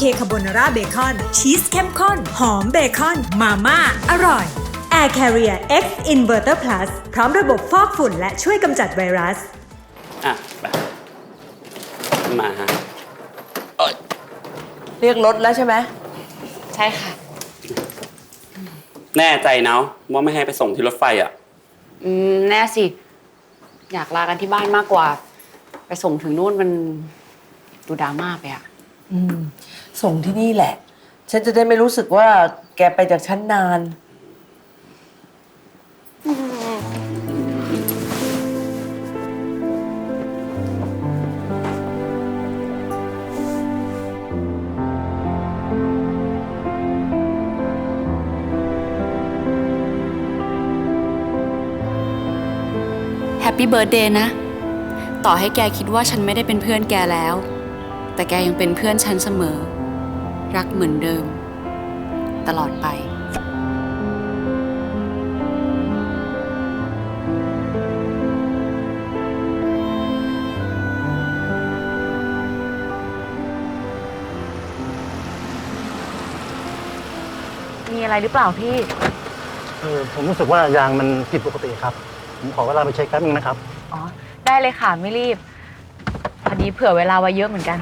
เคคาโบนาร่าเบคอน ชีสเข้มข้น หอมเบคอน มาม่า อร่อย Air Carrier X Inverter Plus พร้อมระบบฟอกฝุ่นและช่วยกำจัดไวรัส อะไปมาฮะเรียกรถแล้วใช่ไหมใช่ค่ะ แน่ใจเนาะว่าไม่ให้ไปส่งที่รถไฟอะ อืม แน่สิ อยากลากันที่บ้านมากกว่า ไปส่งถึงนู่นมันดูดราม่าไปอะ อืม ส่งที่นี่แหละ ฉันจะได้ไม่รู้สึกว่าแกไปจากฉันนาน แฮปปี้เบิร์ดเดย์นะ ต่อให้แกคิดว่าฉันไม่ได้เป็นเพื่อนแกแล้ว แต่แกยังเป็นเพื่อนฉันเสมอ รักเหมือนเดิม ตลอดไป มีอะไรหรือเปล่าพี่ เออผมรู้สึกว่ายางมันผิดปกติครับ ผมขอเวลาไปเช็คแป๊บนึงนะครับ อ๋อ ได้เลยค่ะ ไม่รีบ พอดีเผื่อเวลาไว้เยอะเหมือนกัน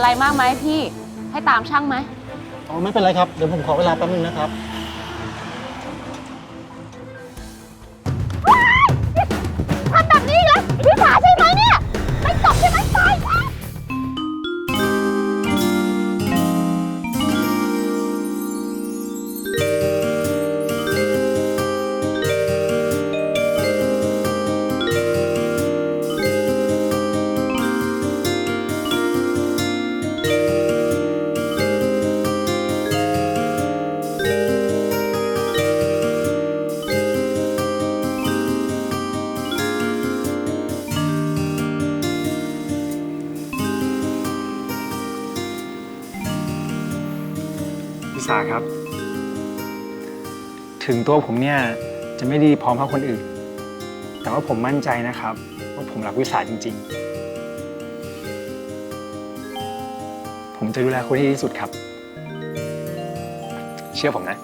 เป็นไรมากไหมพี่ ให้ตามช่างไหม อ๋อไม่เป็นไรครับ เดี๋ยวผมขอเวลาแป๊บนึงนะครับ พิสาครับ ถึงตัวผมเนี่ยจะไม่ดีพร้อมเท่าคนอื่น แต่ว่าผมมั่นใจนะครับ ว่าผมรักวิสาจริง ๆ ผมจะดูแลคุณให้ดีที่สุดครับ เชื่อผมนะ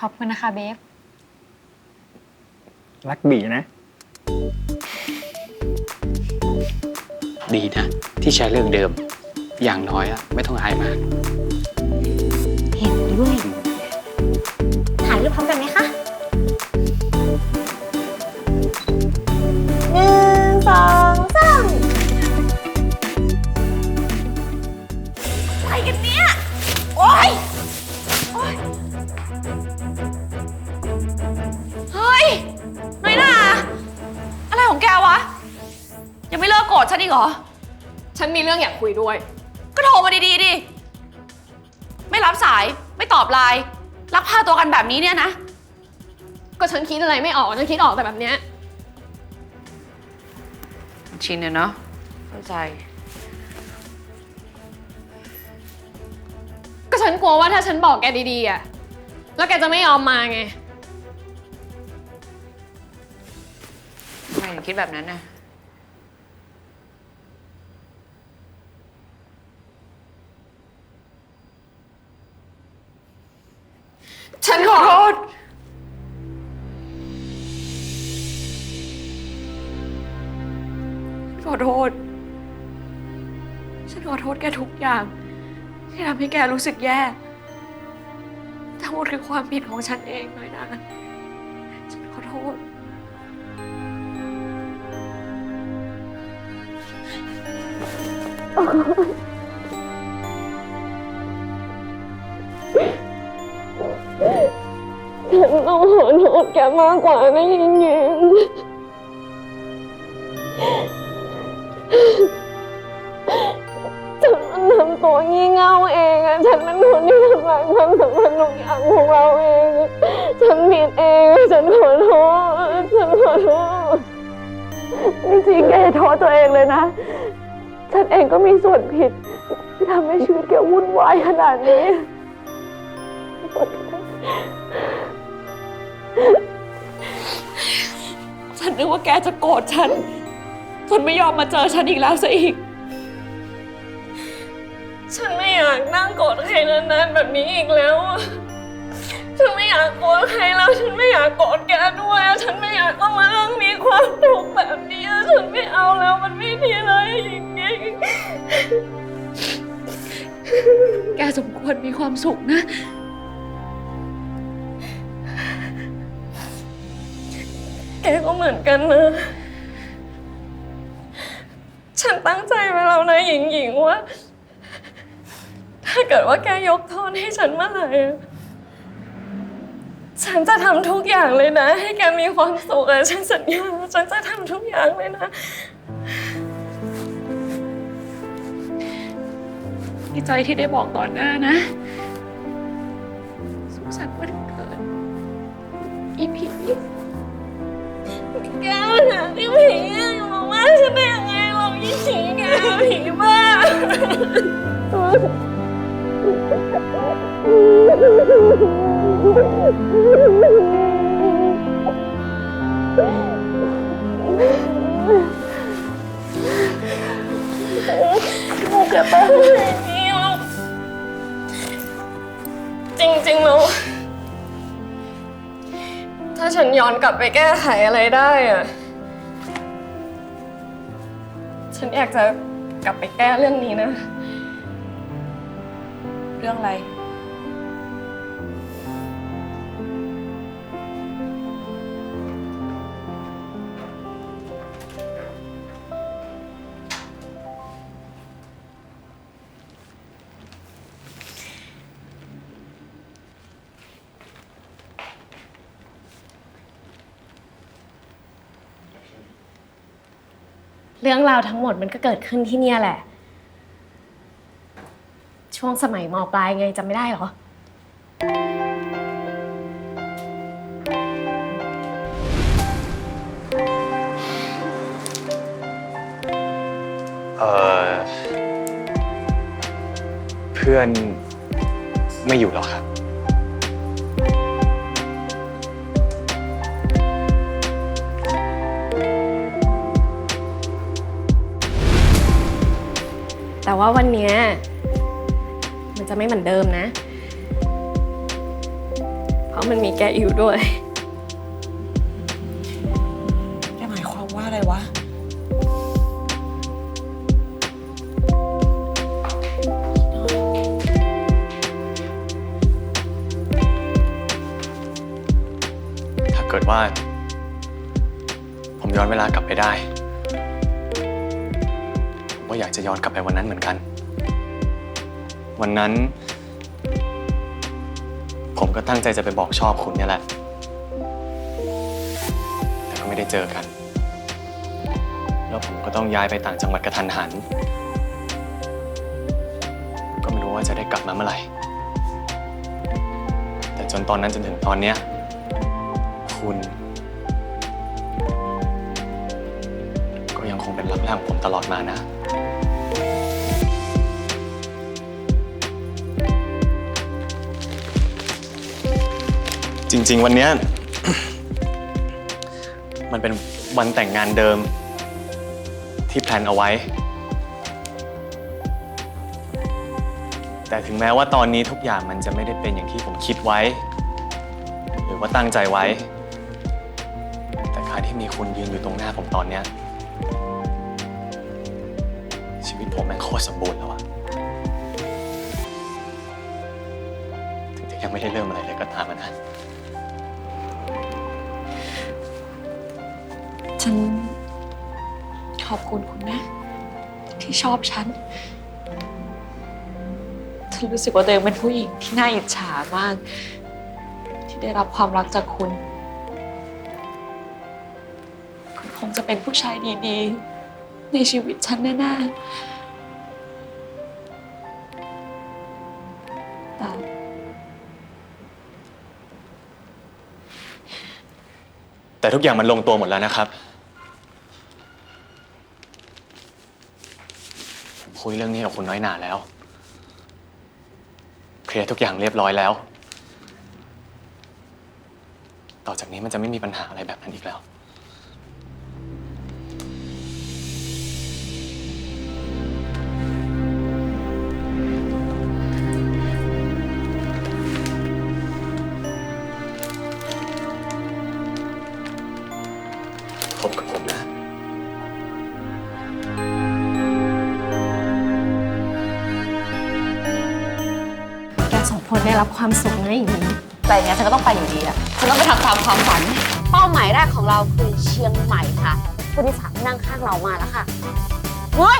ขอบคุณนะคะเบฟ รักบีนะ ดีนะ ที่ใช้เรื่องเดิม อย่างน้อยอะไม่ต้องอายมาก เห็นด้วยถ่าย รื่องอยากคุยด้วย ก็โทรมาดีๆดิ ไม่รับสาย ไม่ตอบไลน์ รักพาตัวกันแบบนี้เนี่ยนะ ก็ฉันคิดอะไรไม่ออก ฉันคิดออกแต่แบบเนี้ย ชินเนี่ยเนาะเข้าใจ ก็ฉันกลัวว่าถ้าฉันบอกแกดีๆอะแล้วแกจะไม่ยอมมาไง ทำไมถึงคิดแบบนั้นนะ โทษ ฉันขอโทษแกทุกอย่าง ที่ทำให้แกรู้สึกแย่ทั้งหมดคือความผิดของฉันเองเลยนะ ฉันขอโทษ ฉันต้องขอโทษแกมากกว่าไม่ยิงยิง เง่าเองอะฉันเป็นคนที่ทำลายความสัมพันธ์ทุกอย่างของเราเอง ฉันผิดเอง ฉันขอโทษ ฉันขอโทษ จริงๆแกอย่าโทษตัวเองเลยนะ ฉันเองก็มีส่วนผิด ที่ทำให้ชีวิตแกวุ่นวายขนาดนี้ ฉันนึกว่าแกจะโกรธฉันจนไม่ยอมมาเจอฉันอีกแล้วซะอีก ฉันไม่อยากนั่งโกรธใครนานๆแบบนี้อีกแล้วอะฉันไม่อยากโกรธใครแล้ว ฉันไม่อยากโกรธแกด้วยอะฉันไม่อยากต้องมานั่งมีความทุกข์แบบนี้อะฉันไม่เอาแล้วมันไม่ดีเลยจริงๆแกสมควรมีความสุขนะ แกก็เหมือนกันนะ ฉันตั้งใจไว้แล้วนะหญิงหญิงๆว่า ถ้าเกิดว่าแกยกโทษให้ฉันเมื่อไหร่อะฉันจะทำทุกอย่างเลยนะ ให้แกมีความสุขอะฉันสัญญา ฉันจะทำทุกอย่างเลยนะ ดีใจที่ได้บอกต่อหน้านะ สุขสันต์วันเกิด อีพีแกหาที่ผีอะอย่ามาว่าฉันได้ยังไงเรายิ่งผีแกผีบ้า แกไปนี่เราจริงๆแล้วถ้าฉันย้อนกลับไปแก้ไขอะไรได้อะฉันอยากจะกลับไปแก้เรื่องนี้นะ เรื่องอะไร เรื่องราวทั้งหมดมันก็เกิดขึ้นที่เนี่ยแหละ ช่วงสมัยมปลายไงจำไม่ได้เหรอ เออเพื่อนไม่อยู่แล้วครับ แต่ว่าวันเนี้ยมัน จะไม่เหมือนเดิมนะ เพราะมันมีแกอยู่ด้วย แกหมายความว่าอะไรวะ ถ้าเกิดว่า ผมย้อนเวลากลับไปได้ ผมก็อยากจะย้อนกลับไปวันนั้นเหมือนกัน วันนั้น ผมก็ตั้งใจจะไปบอกชอบคุณเนี่ยแหละ แต่ก็ไม่ได้เจอกัน แล้วผมก็ต้องย้ายไปต่างจังหวัดกระทันหัน ก็ไม่รู้ว่าจะได้กลับมาเมื่อไหร่ แต่จนตอนนั้นจนถึงตอนเนี้ยคุณก็ยังคงเป็นรักแรกของผมตลอดมานะ จริง ๆ วันเนี้ย มันเป็นวันแต่งงานเดิม ที่แพลนเอาไว้ แต่ถึงแม้ว่าตอนนี้ทุกอย่างมันจะไม่ได้เป็นอย่างที่ผมคิดไว้ หรือว่าตั้งใจไว้ แต่การที่มีคุณยืนอยู่ตรงหน้าผมตอนเนี้ย ชีวิตผมแม่งโคตรสมบูรณ์แล้วอะถึงจะยังไม่ได้เริ่มอะไรเลยก็ตามอะนะ ฉัน ขอบคุณคุณนะ ที่ชอบฉัน ฉันรู้สึกว่าตัวเองเป็นผู้หญิงที่น่าอิจฉามาก ที่ได้รับความรักจากคุณ คุณคงจะเป็นผู้ชายดีๆ ในชีวิตฉันแน่ๆค่แต่ทุกอย่างมันลงตัวหมดแล้วนะครับ ผมคุ ยเรื่องนี้กับคุณน้อยหนาแล้ว เคลียร์ทุกอย่างเรียบร้อยแล้ว ต่อจากนี้มันจะไม่มีปัญหาอะไรแบบนั้นอีกแล้ว ได้รับความสุขนะอย่างนี้ แต่อย่างนี้นฉันก็ต้องไปอยู่ดีอะฉันต้องไปทำตามความฝัน เป้าหมายแรกของเราคือเชียงใหม่ค่ะคุณนิสานั่งข้างเรามาแล้วค่ะเฮ้ย